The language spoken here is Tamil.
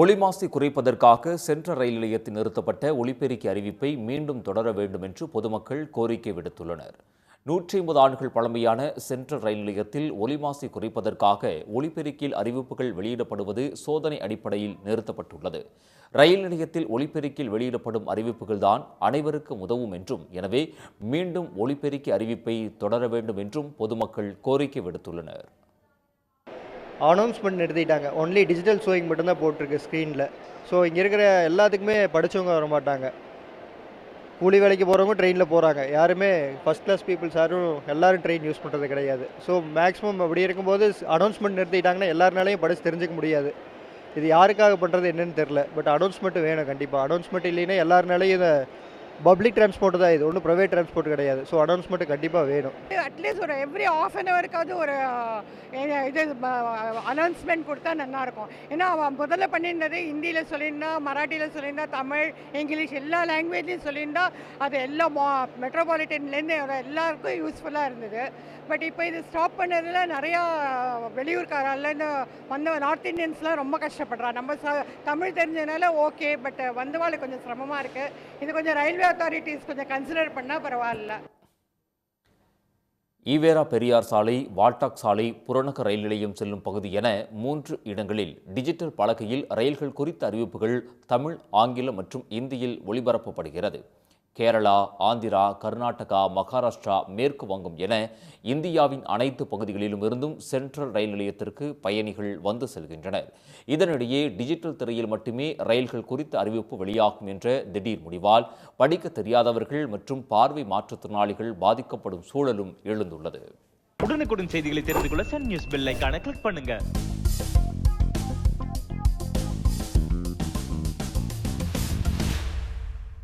ஒளிமாசை குறைப்பதற்காக சென்ட்ரல் ரயில் நிலையத்தில் நிறுத்தப்பட்ட ஒலிபெருக்கி அறிவிப்பை மீண்டும் தொடர வேண்டும் என்று பொதுமக்கள் கோரிக்கை விடுத்துள்ளனர். நூற்றி ஐம்பது ஆண்டுகள் பழமையான சென்ட்ரல் ரயில் நிலையத்தில் ஒலிமாசை குறைப்பதற்காக ஒலிபெருக்கில் அறிவிப்புகள் வெளியிடப்படுவது சோதனை அடிப்படையில் நிறுத்தப்பட்டுள்ளது. ரயில் நிலையத்தில் ஒலிபெருக்கில் வெளியிடப்படும் அறிவிப்புகள் தான் அனைவருக்கும் உதவும் என்றும் எனவே மீண்டும் ஒலிபெருக்கி அறிவிப்பை தொடர வேண்டும் என்றும் பொதுமக்கள் கோரிக்கை விடுத்துள்ளனர். அனௌன்ஸ்மெண்ட் நிறுத்திட்டாங்க. ஒன்லி டிஜிட்டல் ஷோயிங் மட்டும்தான் போட்டிருக்கு ஸ்க்ரீனில் ஸோ இங்கே இருக்கிற எல்லாத்துக்குமே படித்தவங்க வர மாட்டாங்க கூலி வேலைக்கு போகிறவங்க ட்ரெயினில் போகிறாங்க யாருமே ஃபஸ்ட் கிளாஸ் பீப்புள்ஸ் யாரும் எல்லாரும் ட்ரெயின் யூஸ் பண்ணுறது கிடையாது. ஸோ மேக்ஸிமம் அப்படி இருக்கும்போது அனௌன்ஸ்மெண்ட் நிறுத்திட்டாங்கன்னா எல்லாருனாலையும் படித்து தெரிஞ்சுக்க முடியாது. இது யாருக்காக பண்ணுறது என்னன்னு தெரில பட் அனௌன்ஸ்மெண்ட் வேணும் கண்டிப்பாக அனௌன்ஸ்மெண்ட் இல்லைன்னா எல்லாருனாலையும் இதை பப்ளிக் ட்ரான்ஸ்போர்ட் தான் இது. ஒன்றும் ப்ரைவேட் ட்ரான்ஸ்போர்ட் கிடையாது. ஸோ அனௌன்ஸ்மெண்ட் கண்டிப்பாக வேணும். அட்லீஸ்ட் ஒரு எவ்ரி ஆஃப் அன் ஹவருக்காவது ஒரு இது அனௌன்ஸ்மெண்ட் கொடுத்தா நல்லாயிருக்கும் ஏன்னா அவன் முதல்ல பண்ணியிருந்தது ஹிந்தியில் சொல்லியிருந்தா மராட்டியில் சொல்லியிருந்தா தமிழ் இங்கிலீஷ் எல்லா லாங்குவேஜ்லையும் சொல்லியிருந்தா அது எல்லா மெட்ரோபாலிட்டன்லேருந்து எல்லாருக்கும் யூஸ்ஃபுல்லாக இருந்தது. பட் இப்போ இது ஸ்டாப் பண்ணதில் நிறையா வெளியூர்காரிலேருந்து வந்த நார்த் இந்தியன்ஸ்லாம் ரொம்ப கஷ்டப்படுறா நம்ம ச தமிழ் தெரிஞ்சதுனால ஓகே பட் வந்தவாளுக்கு கொஞ்சம் சிரமமாக இருக்குது இது கொஞ்சம் ரயில்வே அத்தாரிட்டிஸ் கொஞ்சம் கன்சிடர் பண்ணால் பரவாயில்ல. ஈவேரா பெரியார் சாலை வால்டாக் சாலை புறநகர் ரயில் நிலையம் செல்லும் பகுதி என மூன்று இடங்களில் டிஜிட்டல் பலகையில் ரயில்கள் குறித்த அறிவிப்புகள் தமிழ் ஆங்கிலம் மற்றும் இந்தியில் ஒளிபரப்பப்படுகிறது. கேரளா ஆந்திரா கர்நாடகா மகாராஷ்டிரா மேற்கு வங்கம் என இந்தியாவின் அனைத்து பகுதிகளிலும் இருந்தும் சென்ட்ரல் ரயில் நிலையத்திற்கு பயணிகள் வந்து செல்கின்றனர். இதனிடையே டிஜிட்டல் திரையில் மட்டுமே ரயில்கள் குறித்த அறிவிப்பு வெளியாகும் என்ற திடீர் முடிவால் படிக்க தெரியாதவர்கள் மற்றும் பார்வை மாற்றுத்திறனாளிகள் பாதிக்கப்படும் சூழலும் எழுந்துள்ளது. உடனுக்குடன் செய்திகளை தெரிந்து கொள்ள சன் நியூஸ் பெல் கிளிக் பண்ணுங்க.